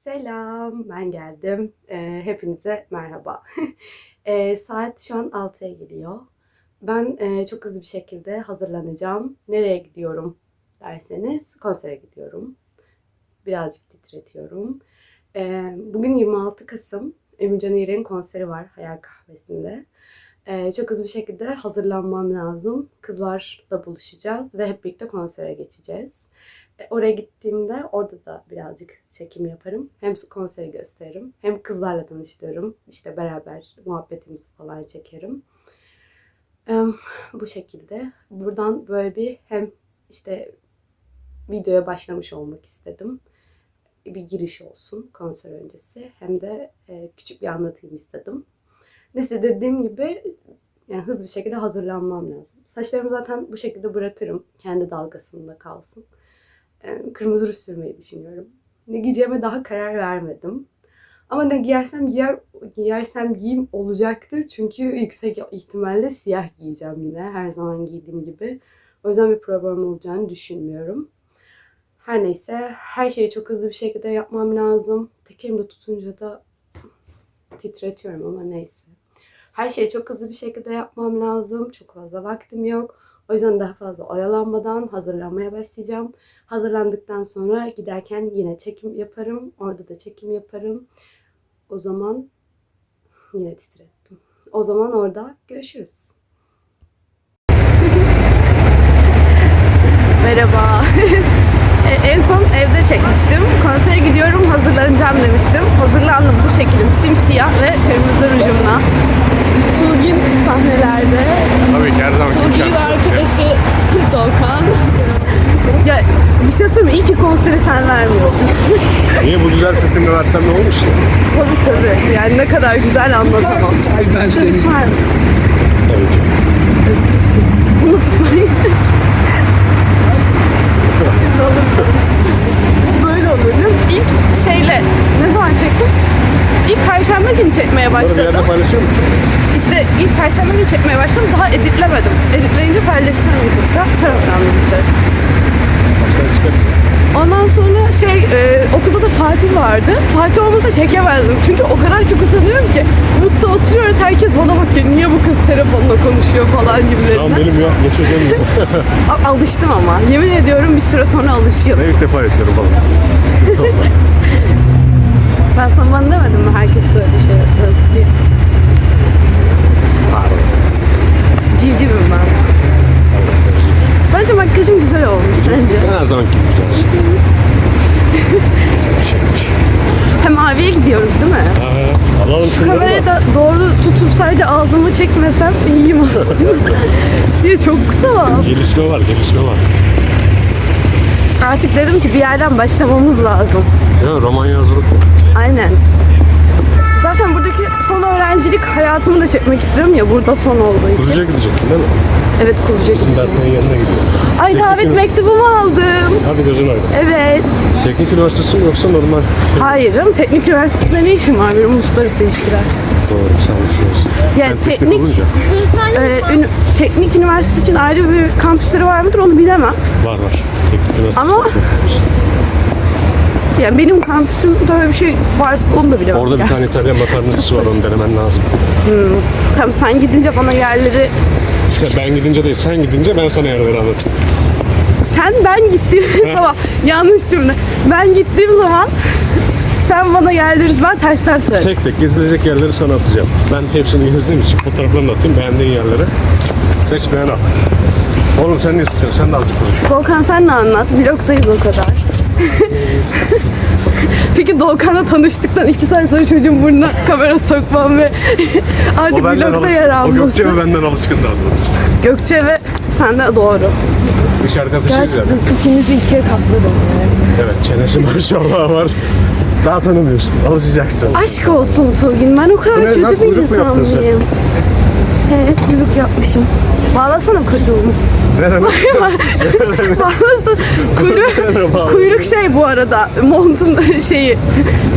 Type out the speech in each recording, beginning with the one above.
Selam, ben geldim. Ee, hepinize merhaba. Ee, saat şu an 6'ya geliyor. Ben e, çok hızlı bir şekilde hazırlanacağım. Nereye gidiyorum derseniz konsere gidiyorum. Birazcık titretiyorum. Ee, bugün 26 Kasım. Emircan İğrek'in konseri var Hayal Kahvesi'nde. Çok hızlı bir şekilde hazırlanmam lazım. Kızlarla buluşacağız ve hep birlikte konsere geçeceğiz. E, Oraya gittiğimde orada da birazcık çekim yaparım. Hem konseri gösteririm hem kızlarla tanıştırırım. İşte beraber muhabbetimizi falan çekerim. Bu şekilde. Buradan böyle bir hem işte videoya başlamış olmak istedim. Bir giriş olsun konser öncesi. Hem de e, küçük bir anlatayım istedim. Neyse dediğim gibi yani hızlı bir şekilde hazırlanmam lazım. Saçlarımı zaten bu şekilde bırakırım. Kendi dalgasında kalsın. Ee, kırmızı ruj sürmeyi düşünüyorum. Ne giyeceğime daha karar vermedim. Ama ne giyersem giyer, giyersem giyim olacaktır. Çünkü yüksek ihtimalle siyah giyeceğim yine. Her zaman giydiğim gibi. O yüzden bir problem olacağını düşünmüyorum. Her neyse her şeyi çok hızlı bir şekilde yapmam lazım. Tek elimde tutunca da titretiyorum ama neyse. Her şeyi çok hızlı bir şekilde yapmam lazım. Çok fazla vaktim yok. O yüzden daha fazla oyalanmadan hazırlanmaya başlayacağım. Hazırlandıktan sonra giderken yine çekim yaparım. Orada da çekim yaparım. O zaman yine titrettim. O zaman orada görüşürüz. Merhaba. E, en son evde çekmiştim. Konsere gidiyorum, hazırlanacağım demiştim. Hazırlandım bu şekilde simsiyah ve kırmızı rujumla. Tuğgin sahnelerde. Tabii ki her zaman Tuğgin ve arkadaşı Doğukan. Ya bir şey söyleyeyim? İyi ki konseri sen vermiyorsun. Niye bu güzel sesimle versem ne olmuş ki? tabii tabii. Yani ne kadar güzel anlatamam. Ay ben seni. Lütfen Tabii ki. unutmayın. Şimdi olur. Böyle olur. İlk şeyle ne zaman çektim? İlk perşembe günü çekmeye Bunları bir başladım. yerde paylaşıyor musun? İşte ilk perşembe günü çekmeye başladım. Daha editlemedim. Editleyince paylaşacağım YouTube'da. Bu taraftan gideceğiz. Baştan çıkarız. Ondan sonra şey e, okulda da Fatih vardı. Fatih olmasa çekemezdim. Çünkü o kadar çok utanıyorum ki. Mutlu oturuyoruz. Herkes bana bakıyor. Niye bu kız telefonla konuşuyor falan Tamam gibilerinden. benim ya. Yaşadığım alıştım ama. Yemin ediyorum bir süre sonra alışıyorum. Ben ilk defa yaşıyorum falan. Ben sana bana demedim mi herkes söyledi şey söyledi diye. Civcivim ben. Bence makyajım güzel olmuş sence. Sen her zamanki güzelsin. Hem maviye gidiyoruz değil mi? Aha, Alalım şunları Kamerayı da. da doğru tutup sadece ağzımı çekmesem iyiyim aslında. ya çok tuhaf. Gelişme var, gelişme var. Artık dedim ki bir yerden başlamamız lazım. Ya roman yazılık. Aynen. Zaten buradaki son öğrencilik hayatımı da çekmek istiyorum ya burada son olduğu için. Kuzuca gidecektin değil mi? Evet Kuzuca gideceğim. Berkay'ın yanına gidiyor. Ay davet mektubumu aldım. Hadi gözün aydın. Evet. Teknik üniversitesi mi yoksa normal şey? Hayır canım teknik üniversitesinde ne işim var benim uluslararası ilişkiler. Doğru, düşünüyorsun. Yani Ben teknik- olunca Ee, ünü- teknik üniversite için ayrı bir kampüsleri var mıdır onu bilemem. var var. Teknik üniversitesi. Ama- Yani benim kampüsümde öyle bir şey varsa onu da bilemem. Orada bir Yani. tane İtalyan makarnacısı var onu denemen lazım. Tamam sen gidince bana yerleri... İşte ben gidince değil sen gidince ben sana yerleri anlatayım. Sen ben gittiğim... tamam yanlış cümle. Ben gittiğim zaman sen bana yerleri ben tersten söyle. Tek tek gezilecek yerleri sana atacağım. Ben hepsini gezdiğim için fotoğraflarını atayım beğendiğin yerlere. Seç beğen al. Oğlum sen ne istiyorsun? Sen de azıcık konuş. Doğukan sen ne anlat? Vlogdayız o kadar. Peki Doğukan'la tanıştıktan iki saat sonra çocuğun burnuna kamera sokmam ve artık vlogda yer O alması. Gökçe ve benden alışkın daha doğrusu. Gökçe ve sen de doğru. İş arkadaşıyız Gerçi yani. biz ikimizi ikiye katladık. Evet çenesi maşallah var. Daha tanımıyorsun. Alışacaksın. Aşk olsun Tuğgin. Ben o kadar ne lan? kötü bir Kuyruk mu insan yaptın sen? mıyım? Evet, kuyruk yapmışım. Bağlasana kuyruğumu. Nereye? Bağlasana. Kuyruk, kuyruk şey bu arada. Montun şeyi.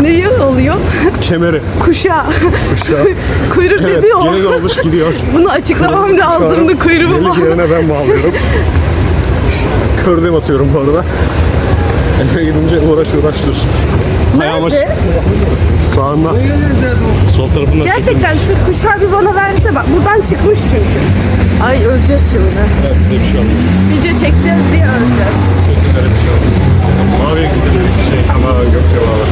Ne oluyor? Kemeri. Kuşağı. Kuşağı. Kuyruk Evet dedi o. gelin olmuş gidiyor. Bunu açıklamam lazımdı kuyruğumu. Gelik yerine ben bağlıyorum. Kördem atıyorum bu arada. Eve gidince uğraş uğraş dur. Ayağıma Nerede? Sağında. Sol tarafında. Gerçekten şu kuşlar bir bana verse bak buradan çıkmış çünkü. Ay öleceğiz şimdi. Evet, bir şey olmaz. Video çekeceğiz diye öleceğiz. Öyle bir şey olmaz. Maviye gidelim. Şey, ama Gökçe var.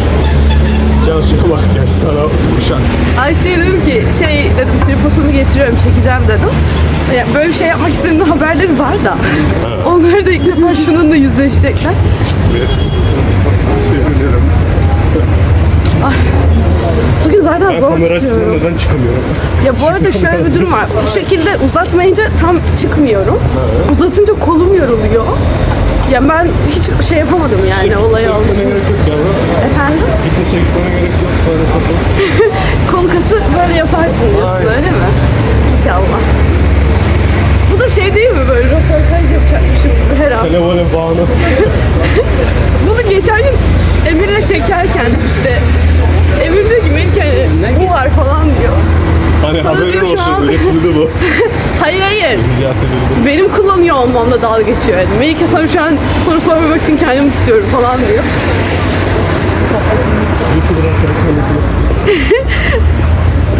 Cansu'ya bak ya sana uşak. Ayşe'ye dedim ki şey dedim tripodumu getiriyorum çekeceğim dedim. Ya böyle bir şey yapmak istediğimde haberleri var da. Onlar da ilk defa şununla yüzleşecekler. Sevinirim. Bugün zaten Ben zor kamera açısından tutuyorum. neden çıkamıyorum? Ya bu arada şöyle bir durum var. Bu şekilde uzatmayınca tam çıkmıyorum. Uzatınca kolum yoruluyor. Ya ben hiç şey yapamadım yani olay Fitness'e oldu. gitmene gerek yok. Efendim? Fitness'e gitmene gerek yok. Böyle kapı. Kol kası böyle yaparsın diyorsun Aynen. öyle mi? İnşallah. Da şey değil mi böyle röportaj yapacakmışım her an. Telefonu bağını. Bunu geçen gün Emir'le çekerken işte Emir diyor ki Melike hani bu var falan diyor. Hani Sana haberin diyor şu olsun. an- Üretildi bu. Hayır hayır. Rica. Benim kullanıyor olmamla dalga geçiyor. Yani. Melike sana şu an soru sormamak için kendimi tutuyorum falan diyor. YouTuber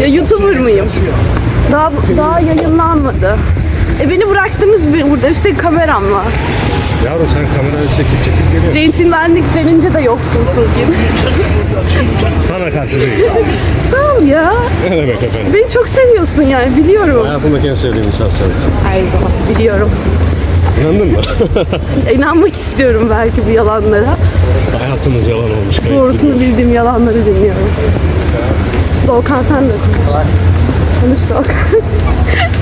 Ya YouTuber mıyım? Daha daha yayınlanmadı. E beni bıraktınız bir burada üstelik kameramla. Yavrum sen kamerayı çekip çekip geliyorsun. Centilmenlik denince de yoksun Turgin. Sana karşı değil. Sağ ol ya. Ne demek efendim? Beni çok seviyorsun yani biliyorum. Hayatımdaki en sevdiğim insan sensin. Her zaman biliyorum. İnandın mı? İnanmak istiyorum belki bu yalanlara. Hayatımız yalan olmuş. kayıp. Doğrusunu bildiğim yalanları dinliyorum. Doğukan sen de konuş. Konuş Doğukan.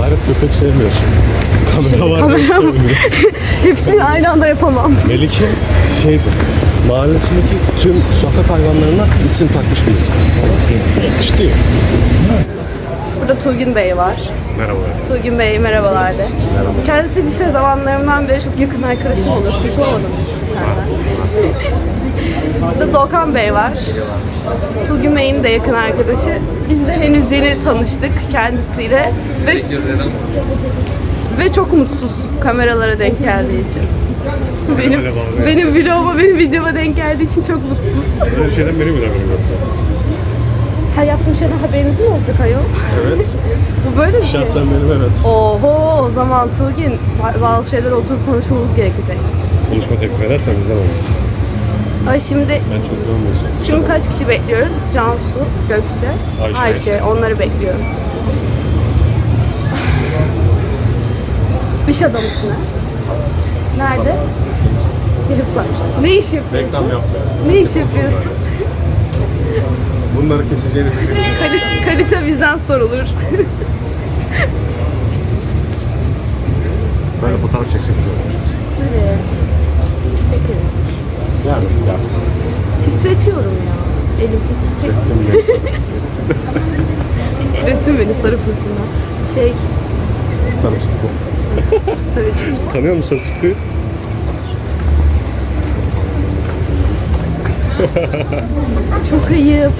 Gayret köpek sevmiyorsun. Kamera var Kamera mı? sevmiyor. Hepsini aynı anda yapamam. Melike şeydi. Mahallesindeki tüm sokak hayvanlarına isim takmış bir insan. Yetişti. Burada Turgin Bey var. Merhaba. Turgin Bey merhabalar de. Kendisi lise zamanlarımdan beri çok yakın arkadaşım olur. Kurtulamadım senden. Burada Doğukan Bey var. Turgün Bey'in de yakın arkadaşı. Biz de henüz yeni tanıştık kendisiyle. Ve, ve çok mutsuz kameralara denk geldiği için. Benim, benim vloguma, benim videoma denk geldiği için çok mutsuz. Böyle bir şeyden benim bile haberim yoktu. Her yaptığım şeyden haberiniz mi olacak ayol? Evet. Bu böyle bir şey. Şahsen benim evet. Oho o zaman Tugin bazı şeyler oturup konuşmamız gerekecek. Konuşma teklif edersen bizden olmaz. Ay şimdi Ben çok yormuyorsun. şimdi kaç kişi bekliyoruz? Cansu, Gökçe, Ayşe. Ayşe. onları bekliyoruz. İş adamısın ha? Nerede? Saat. Ne iş yapıyorsun? Reklam yapma. Ne iş yapıyorsun? Bunları keseceğini biliyorum. Kalite, kalite bizden sorulur. Böyle fotoğraf çeksek güzel olmuş. Evet. Çekeriz. Nasıl yani? Titretiyorum ya. Elim titrek. Titrettin beni sarı fırtına. Şey, Sarı tutku. sarı. Tanıyor musun Sarı Tutku'yu? Çok ayıp.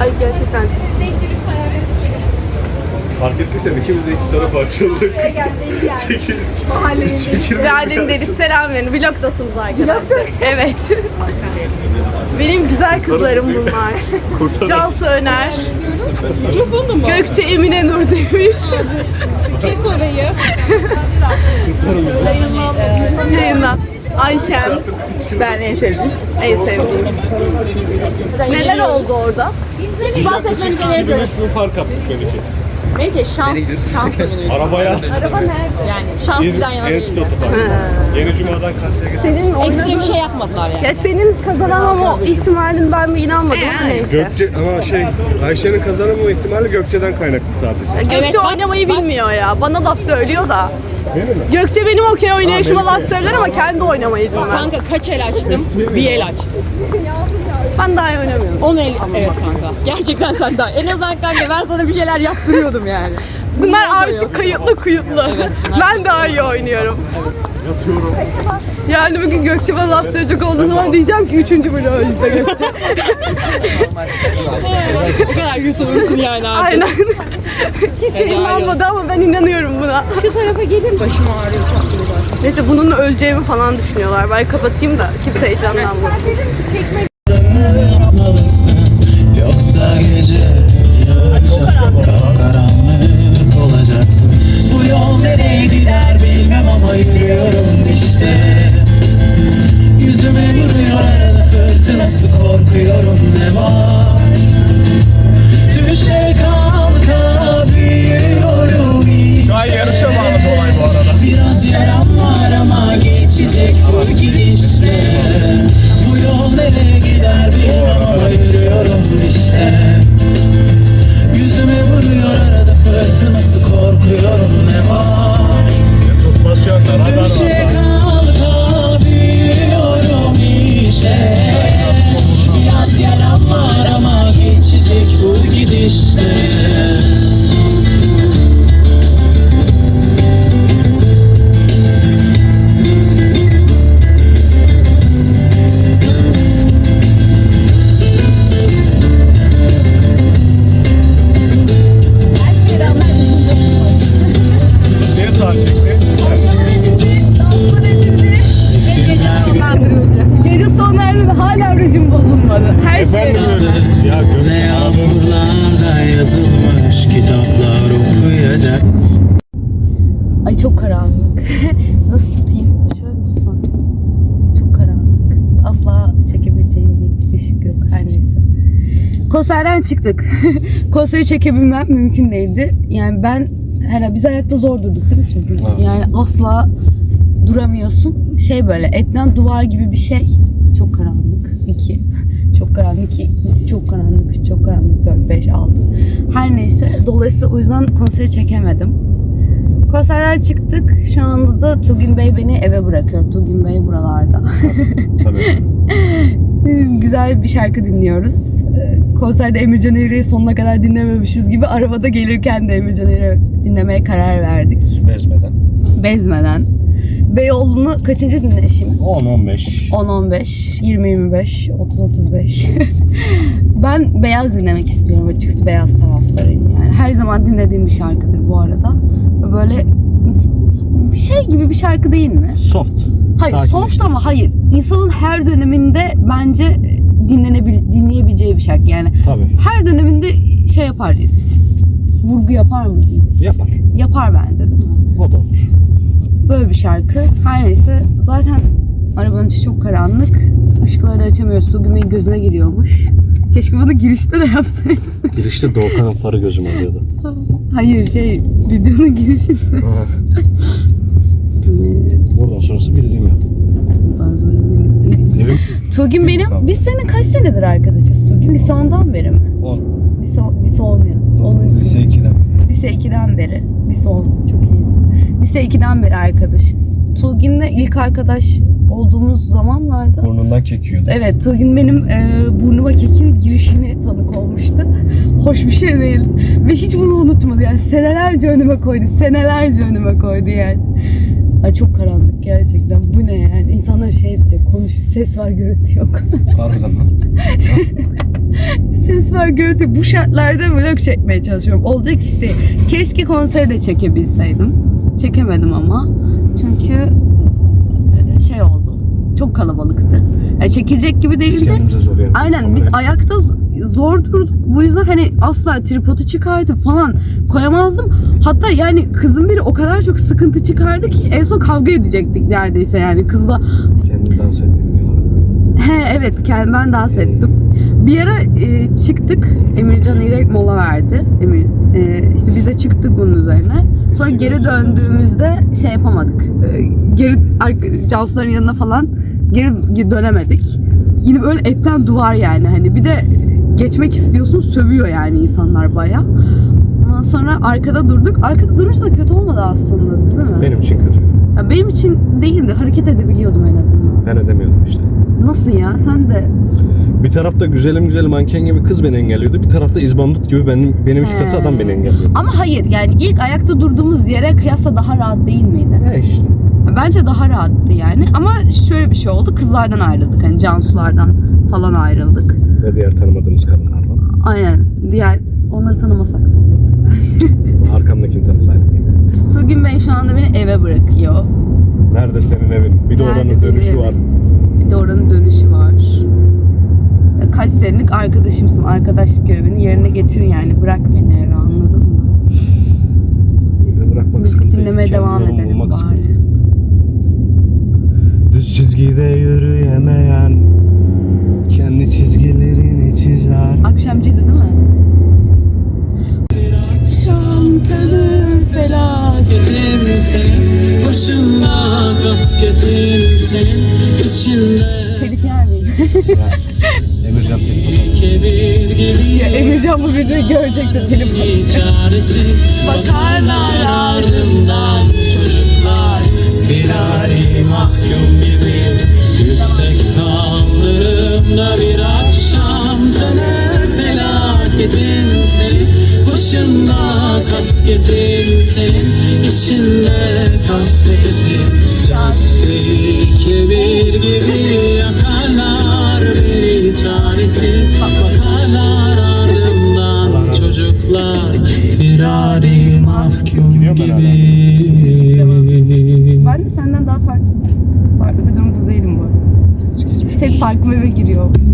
Ay gerçekten titriyorum. Fark ettiysen ikimiz de iki tarafa açıldık. Çekil. Çekil. Ve Aylin dedi selam verin. Vlogdasınız arkadaşlar. Evet. Benim güzel kızlarım bunlar. Kurtarın. Cansu Öner. Gökçe Emine Nur Demir. Kes orayı. Yayınlan. Ayşem. Ben en sevdiğim. En sevdiğim. Neler oldu orada? Bahsetmemize gerek yok. 3000 fark attık belki. Bence şans, şans oyunu. Arabaya Araba nerede? Yani şans bizden yana değil. Enstitüsü var. Yeni Cuma'dan karşıya getirdik. Senin Ekstra bir şey yapmadılar yani. Ya senin kazanamama ihtimalin ben bir inanmadım ama neyse. Gökçe ama şey Ayşe'nin kazanamama ihtimali Gökçe'den kaynaklı sadece. Gökçe Evet, bak- oynamayı bak- bilmiyor ya. Bana laf söylüyor da. Değil mi? Gökçe benim okey oynayışıma laf söyler ama kendi oynamayı bilmez. Kanka kaç el açtım? Bir el açtım. Ben daha iyi oynamıyorum. 10 el. Evet kanka. Gerçekten sen daha. En azından kanka ben sana bir şeyler yaptırıyordum yani. Bunlar artık kayıtlı kuyutlu. Evet, bunlar ben daha iyi oynuyorum. Yatıyorum. Yani bugün Gökçe bana laf söyleyecek olduğu zaman diyeceğim ki üçüncü bloğu izle Gökçe. o kadar YouTuber'sın yani artık. Aynen. Hiç Helal inanmadı ama ben inanıyorum buna. Şu tarafa gelin. Başım ağrıyor çok güzel. Neyse bununla öleceğimi falan düşünüyorlar. Ben kapatayım da kimse heyecanlanmasın. Yapmalısın Yoksa gece yarınca Karanlık olacaksın. Bu yol nereye gider bilmem ama bu Konserden çıktık. Konseri çekebilmem mümkün değildi. Yani ben her biz ayakta zor durduk değil mi çünkü? Evet. Yani asla duramıyorsun. Şey böyle etten duvar gibi bir şey. Çok karanlık. 2. Çok karanlık 2. Çok karanlık 3. Çok karanlık 4, 5, 6. Her neyse. Dolayısıyla o yüzden konseri çekemedim. Konserden çıktık. Şu anda da Tugin Bey beni eve bırakıyor. Tugin Bey buralarda. Tabii. Güzel bir şarkı dinliyoruz. Konserde Emircan İğrek'i sonuna kadar dinlememişiz gibi arabada gelirken de Emircan İğrek'i dinlemeye karar verdik. Bezmeden. Bezmeden. Beyoğlu'nu kaçıncı dinleşimiz? 10-15. 10-15, 20-25, 30-35. ben beyaz dinlemek istiyorum açıkçası. Beyaz taraftarıyım yani. Her zaman dinlediğim bir şarkıdır bu arada. Böyle bir şey gibi bir şarkı değil mi? Soft. Hayır Sakinleştirici. soft ama hayır. İnsanın her döneminde bence dinlenebil dinleyebileceği bir şarkı yani. Tabii. Her döneminde şey yapar. Vurgu yapar mı? Yapar. Yapar bence değil mi? O da olur. Böyle bir şarkı. Her neyse zaten arabanın içi çok karanlık. Işıkları da açamıyoruz. Tugün Bey'in gözüne giriyormuş. Keşke bunu girişte de yapsaydım. Girişte Doğukan'ın farı gözüm alıyordu. Hayır şey videonun girişinde. Buradan sonrası bildiğim yok. Ondan sonra benim- Evim Tugin benim, Tamam. biz senin kaç senedir arkadaşız Tugin? Lise 10'dan beri mi? 10. Lise, lise 10 ya. 10. Lise 2'den. Lise 2'den beri. Lise 10 çok iyi. Lise 2'den beri arkadaşız. Tuğgin'le ilk arkadaş olduğumuz zamanlarda Burnundan kekiyordu. Evet, Tugin benim e, burnuma kekin girişine tanık olmuştu. Hoş bir şey değil. Ve hiç bunu unutmadı yani. Senelerce önüme koydu. Senelerce önüme koydu yani. Ay çok karanlık gerçekten. Bu ne yani? İnsanlar şey diyecek, konuş, ses var, gürültü yok. Harbiden lan. ses var, gürültü. Bu şartlarda vlog çekmeye çalışıyorum. Olacak işte. Keşke konseri de çekebilseydim. Çekemedim ama. Çünkü. Çok kalabalıktı. Yani çekilecek gibi Biz değildi. kendimize zor yani. Aynen biz ayakta zor durduk. Bu yüzden hani asla tripodu çıkartıp falan koyamazdım. Hatta yani kızın biri o kadar çok sıkıntı çıkardı ki en son kavga edecektik neredeyse yani kızla. Kendi dans ettiğini diyorlar. He evet kendim ben dans ettim. Bir ara e, çıktık. Emircan İrek mola verdi. Emir e, işte biz de çıktık bunun üzerine. Sonra geri döndüğümüzde şey yapamadık. E, geri Cansu'ların yanına falan geri dönemedik. Yine böyle etten duvar yani hani bir de geçmek istiyorsun sövüyor yani insanlar baya. Ondan sonra arkada durduk. Arkada durunca da kötü olmadı aslında değil mi? Benim için kötü. Ya benim için değildi. Hareket edebiliyordum en azından. Ben edemiyordum işte. Nasıl ya? Sen de Bir tarafta güzelim güzelim manken gibi kız beni engelliyordu. Bir tarafta izbandut gibi benim benim iki katı adam beni engelliyordu. Ama hayır yani ilk ayakta durduğumuz yere kıyasla daha rahat değil miydi? Ya işte. Bence daha rahattı yani. Ama şöyle bir şey oldu. Kızlardan ayrıldık. Hani Cansulardan falan ayrıldık. Ve diğer tanımadığımız kadınlardan. Aynen. Diğer onları tanımasak da. Arkamdakini tanısaydım yine. Sugün Bey şu anda beni eve bırakıyor. Nerede senin evin? Bir de Nerede oranın benim dönüşü evim? var. Bir de oranın dönüşü var. Ya Kaç senelik arkadaşımsın. Arkadaşlık görevini yerine getir yani. Bırak beni eve anladın mı? Sizi bırakmak Müzik sıkıntı değil. dinlemeye devam edelim bulmak bari. sıkıntı. Çizgide yürüyemeyen kendi çizgilerini çizer. Akşamcıydı değil mi? Akşam tanır Kasketin senin başında kasketin senin içinde Telif yer miyim? Emircan gibi ya Emircan bu videoyu görecek de telif atacak. çaresiz bakarlar ardından firari mahkum gibi yüksek kaldırımda bir akşam döner felaketin senin başında kasketin senin içinde kasvetin cadde kebir gibi arada. Tek farkım eve giriyor.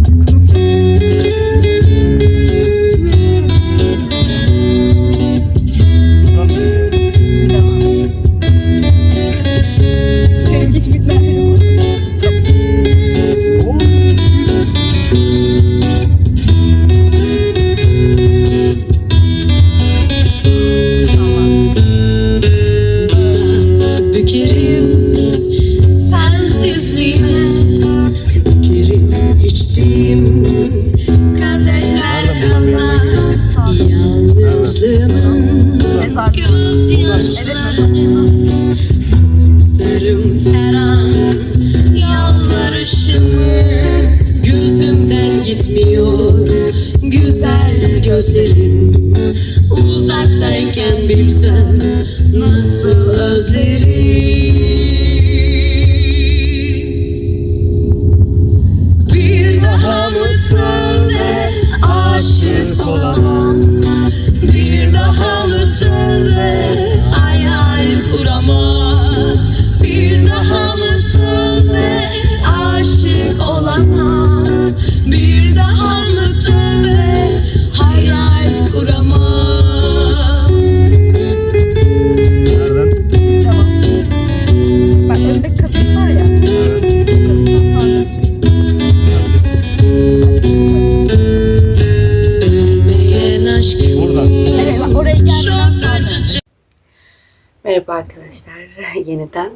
Merhaba arkadaşlar yeniden.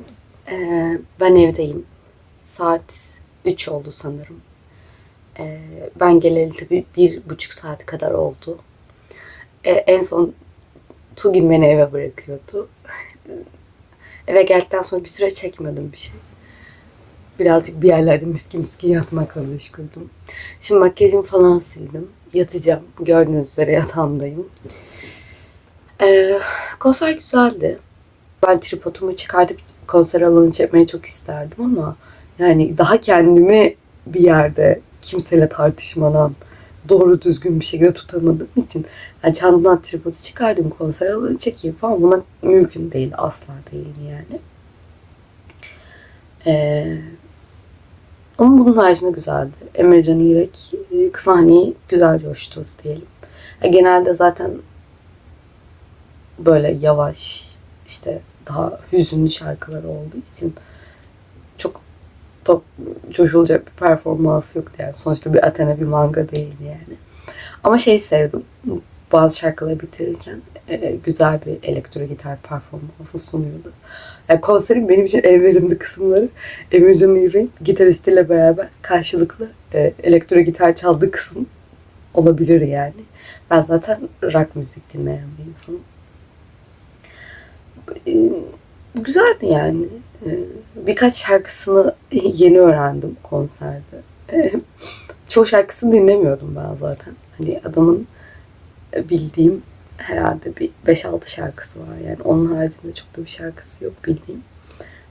Ee, ben evdeyim. Saat 3 oldu sanırım. Ee, ben geleli tabii bir buçuk saat kadar oldu. Ee, en son Tugin beni eve bırakıyordu. eve geldikten sonra bir süre çekmedim bir şey. Birazcık bir yerlerde miski miski yapmakla meşguldüm. Şimdi makyajımı falan sildim. Yatacağım. Gördüğünüz üzere yatağımdayım. Ee, konser güzeldi. Ben tripodumu çıkartıp konser alanı çekmeyi çok isterdim ama yani daha kendimi bir yerde kimseyle tartışmadan doğru düzgün bir şekilde tutamadığım için yani çantadan tripodu çıkardım konser alanı çekeyim falan buna mümkün değil asla değil yani. Ee, ama bunun haricinde güzeldi. Emircan İrek e, sahneyi güzel coşturdu diyelim. Ya genelde zaten böyle yavaş işte daha hüzünlü şarkılar olduğu için çok top coşulacak bir performans yoktu yani. Sonuçta bir Athena bir manga değil yani. Ama şey sevdim. Bazı şarkıları bitirirken e, güzel bir elektro gitar performansı sunuyordu. Yani konserin benim için en verimli kısımları Emircan İğrek'in gitaristiyle beraber karşılıklı e, elektro gitar çaldığı kısım olabilir yani. Ben zaten rock müzik dinleyen bir insanım. E, güzeldi yani. E, birkaç şarkısını yeni öğrendim konserde. E, çoğu şarkısını dinlemiyordum ben zaten. Hani adamın bildiğim herhalde bir 5-6 şarkısı var. Yani onun haricinde çok da bir şarkısı yok bildiğim.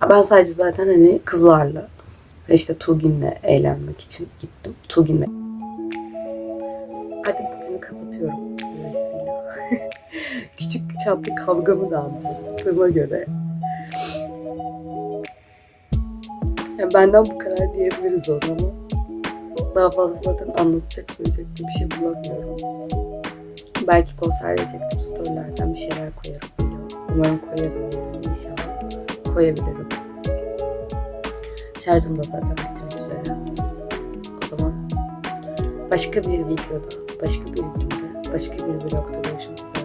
Ben sadece zaten hani kızlarla ve işte Tugin'le eğlenmek için gittim. Tugin'le. Hadi bugünü kapatıyorum. Küçük çaplı kavgamı da anlattığıma göre. Yani benden bu kadar diyebiliriz o zaman. Daha fazla zaten anlatacak, söyleyecek bir şey bulamıyorum. Belki konser verecektim. Storylerden bir şeyler koyarım. Umarım koyabilirim inşallah. Koyabilirim. Şarjım da zaten bitmek üzere. O zaman başka bir videoda, başka bir günde, başka bir vlogda görüşmek üzere.